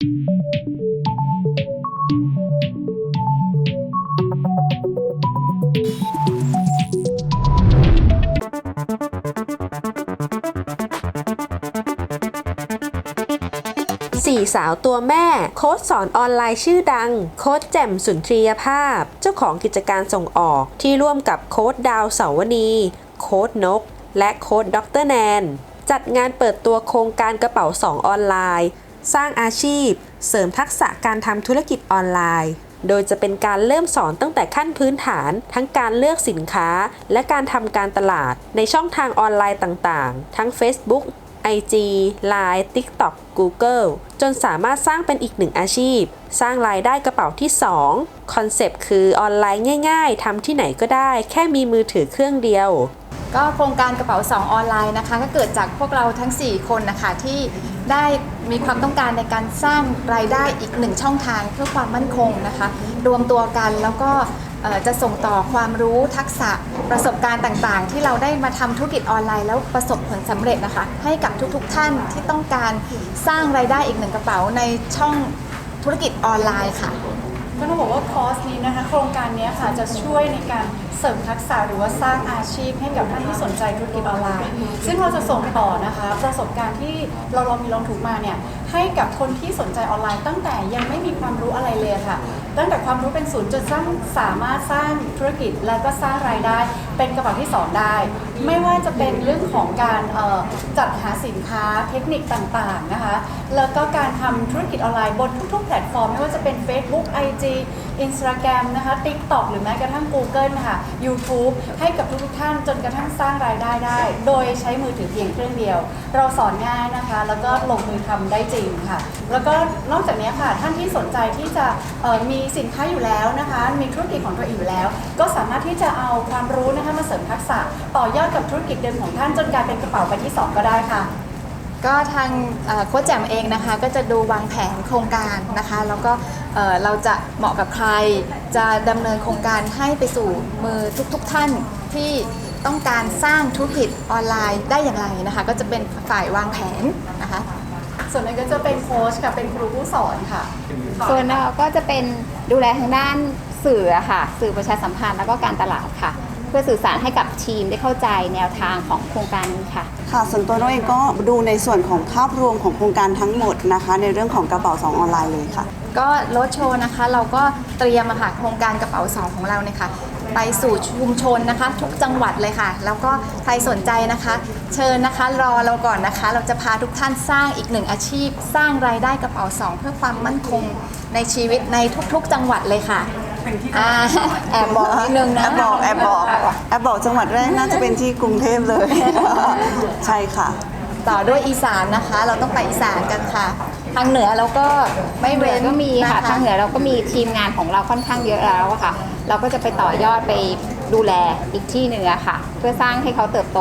สี่สาวตัวแม่ โค้ชสอนออนไลน์ชื่อดัง โค้ชแจ่มสุนทรียภาพ เจ้าของกิจการส่งออกที่ร่วมกับโค้ชดาวเสาวนีโค้ชนก และโค้ชดรแนน จัดงานเปิดตัวโครงการกระเป๋าสองออนไลน์ สร้างอาชีพ เสริมทักษะการทำธุรกิจออนไลน์โดยจะเป็นการเริ่มสอนตั้งแต่ขั้นพื้นฐาน ทั้งการเลือกสินค้า และการทำการตลาดในช่องทางออนไลน์ต่างๆ ทั้ง Facebook IG Line TikTok Google จนสามารถสร้างเป็นอีกหนึ่งอาชีพ สร้างรายได้กระเป๋าที่ 2 คอนเซปต์คือออนไลน์ง่ายๆทำที่ไหนก็ได้ แค่มีมือถือเครื่องเดียวก็โครงการกระเป๋า 2 ออนไลน์นะคะ ก็เกิดจากพวกเราทั้ง 4 คนนะคะที่ ได้มีความต้องการในการสร้างรายได้อีกหนึ่งช่องทางเพื่อความมั่นคงนะคะ รวมตัวกันแล้วก็จะส่งต่อความรู้ทักษะประสบการณ์ต่างๆ ที่เราได้มาทำธุรกิจออนไลน์แล้วประสบผลสำเร็จนะคะ ให้กับทุกๆท่านที่ต้องการสร้างรายได้อีกหนึ่งกระเป๋าในช่องธุรกิจออนไลน์ค่ะก็ต้องบอกว่าคอร์สนี้นะคะ โครงการนี้ค่ะจะช่วยในการ เสริมทักษะหรือว่าสร้างอาชีพให้กับท่านที่สนใจธุรกิจออนไลน์ ซึ่งเราจะส่งต่อนะคะ ประสบการณ์ที่เราลองมีลองถูกมาเนี่ยให้กับคนที่สนใจออนไลน์ ตั้งแต่ยังไม่มีความรู้อะไรเลยค่ะ ตั้งแต่ความรู้เป็นศูนย์จนสร้างสามารถสร้างธุรกิจและก็สร้างรายได้ เป็นกระเป๋าที่สอนได้ ไม่ว่าจะเป็นเรื่องของการเอ่อจัดหาสินค้าเทคนิคต่างๆนะคะ แล้วก็การทำธุรกิจออนไลน์บนทุกๆ แพลตฟอร์ม ไม่ว่าจะเป็น Facebook IG Instagram นะคะ TikTok หรือแม้กระทั่ง Google นะคะ YouTube ให้กับทุกๆท่านจนกระทั่งสร้างรายได้ได้ โดยใช้มือถือเพียงเครื่องเดียว เราสอนง่ายนะคะ แล้วก็ลงมือทำได้จริงค่ะ แล้วก็นอกจากนี้ค่ะท่านที่สนใจที่จะมีสินค้าอยู่แล้วนะคะ มีธุรกิจของตัวเองอยู่แล้ว ก็สามารถที่จะเอาความรู้นะคะมาเสริมทักษะต่อยอดกับธุรกิจเดิมของท่านจนกลายเป็นกระเป๋าใบที่สองก็ได้ค่ะ ก็ทางเอ่อโค้ชแจ่มเองนะคะ ก็จะดูวางแผนโครงการนะคะ แล้วก็เอ่อเราจะเหมาะกับใครจะดำเนินโครงการให้ไปสู่มือทุกๆทท่านที่ต้องการสร้างธุรกิจออนไลน์ได้อย่างไรนะคะ ก็จะเป็นฝ่ายวางแผนนะคะ ส่วนนั้นก็จะเป็นโค้ชกับเป็นครูผู้สอนค่ะ ส่วนเราก็จะเป็นดูแลทางด้านสื่ออะค่ะ สื่อประชาสัมพันธ์แล้วก็การตลาดค่ะ เพื่อสื่อสารให้กับทีมได้เข้าใจแนวทางของโครงการนี้ค่ะ ค่ะ ส่วนตัวน้องเองก็ดูในส่วนของภาพรวมของโครงการทั้งหมดนะคะ ในเรื่องของกระเป๋าสองออนไลน์เลยค่ะ ก็รถโชว์นะคะ เราก็เตรียมอะค่ะโครงการกระเป๋าสองของเราเนี่ยค่ะไปสู่ชุมชนนะคะ ทุกจังหวัดเลยค่ะ แล้วก็ใครสนใจนะคะ เชิญนะคะรอเราก่อนนะคะ เราจะพาทุกท่านสร้างอีกหนึ่งอาชีพ สร้างรายได้กระเป๋าสองเพื่อความมั่นคงในชีวิตในทุกๆ จังหวัดเลยค่ะ อ่าแอบบอกนิดนึงนะแอบบอกแอบบอกแอบบอกจังหวัดแรกน่าจะเป็นที่กรุงเทพเลย ใช่ค่ะ ต่อด้วยอีสานนะคะ เราต้องไปอีสานกันค่ะ ทางเหนือเราก็ไม่เหนืเว้อนก็มีค่ะนทางเหนือเราก็มีทีมงานของเราค่อนข้างเยอะแล้วอะค่ะ เราก็จะไปต่อยอดไปดูแลอีกที่หนึ่งอะค่ะ เพื่อสร้างให้เขาเติบโต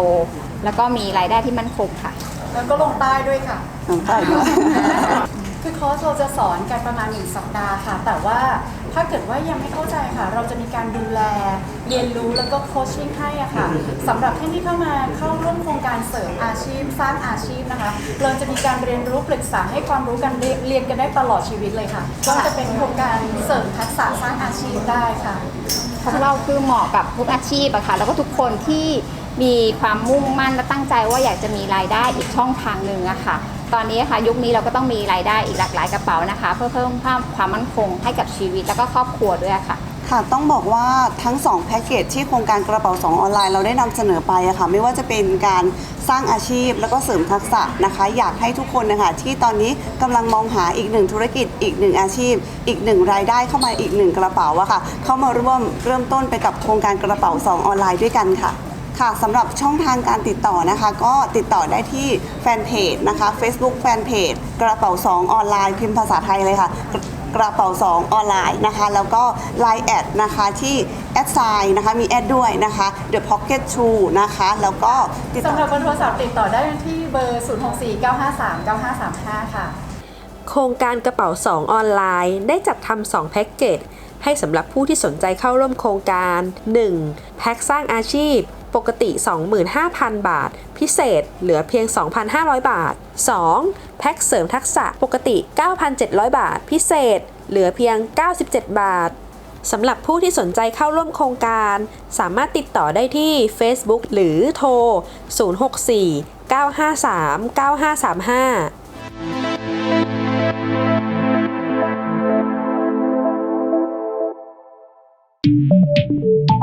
แล้วก็มีรายได้ที่มั่นคงค่ะ แล้วก็ลงใต้ด้วยค่ะลงใต้ด้วยคือคอร์สเราจะสอนกันประมาณ1สัปดาห์ค่ะ แต่ว่า ถ้าเกิดว่ายังไม่เข้าใจค่ะ เราจะมีการดูแลเรียนรู้แล้วก็โคชชิ่งให้อะค่ะสำหรับท่านที่เข้ามาเข้าร่วมโครงการเสริมอาชีพ สร้างอาชีพนะคะ เราจะมีการเรียนรู้ปรึกษาให้ความรู้กันเรียนเรียนกันได้ตลอดชีวิตเลยค่ะก็จะเป็นโครงการเสริมทักษะสร้างอาชีพได้ค่ะของเราคือเหมาะกับทุกอาชีพอะค่ะแล้วก็ทุกคนที่มีความมุ่งมั่นและตั้งใจว่าอยากจะมีรายได้อีกช่องทางหนึ่งอะค่ะ ตอนนี้ค่ะยุคนี้เราก็ต้องมีรายได้อีกหลากหลายกระเป๋านะคะ เพื่อเพิ่มความมั่นคงให้กับชีวิตแล้วก็ครอบครัวด้วยค่ะค่ะต้องบอกว่าทั้ง2แพ็กเกจที่โครงการกระเป๋า 2 ออนไลน์เราได้นำเสนอไปอะค่ะไม่ว่าจะเป็นการสร้างอาชีพแล้วก็เสริมทักษะนะคะ อยากให้ทุกคนนะคะที่ตอนนี้กำลังมองหาอีกหนึ่งธุรกิจ อีกหนึ่งอาชีพ อีกหนึ่งรายได้เข้ามาอีกหนึ่งกระเป๋าอะค่ะเข้ามาร่วมเริ่มต้นไปกับโครงการกระเป๋า 2 ออนไลน์ด้วยกันค่ะ ค่ะสำหรับช่องทางการติดต่อนะคะ ก็ติดต่อได้ที่แฟนเพจนะคะ Facebook แฟนเพจกระเป๋า 2 ออนไลน์พิมพ์ภาษาไทยเลยค่ะ กระเป๋า 2 ออนไลน์นะคะ แล้วก็ Line แอดนะคะที่แอดไซน์นะคะมีแอดด้วยนะคะ The Pocket True นะคะ แล้วก็ติดต่สำอหรับเบอร์โทรศัพท์ติดต่อได้ที่เบอร์ 0649539535 ค่ะ โครงการกระเป๋า 2 ออนไลน์ ได้จัดทำ2แพ็กเกจให้สำหรับผู้ที่สนใจเข้าร่วมโครงการ 1. แพ็กสร้างอาชีพโปกติ 25,000 บาท พิเศษเหลือเพียง 2,500 บาท 2. แพ็กเสริมทักษะปกติ 9,700 บาท พิเศษ เหลือเพียง 97 บาทสำหรับผู้ที่สนใจเข้าร่วมโครงการ สามารถติดต่อได้ที่ Facebook หรือโทร 064 953 9535うん。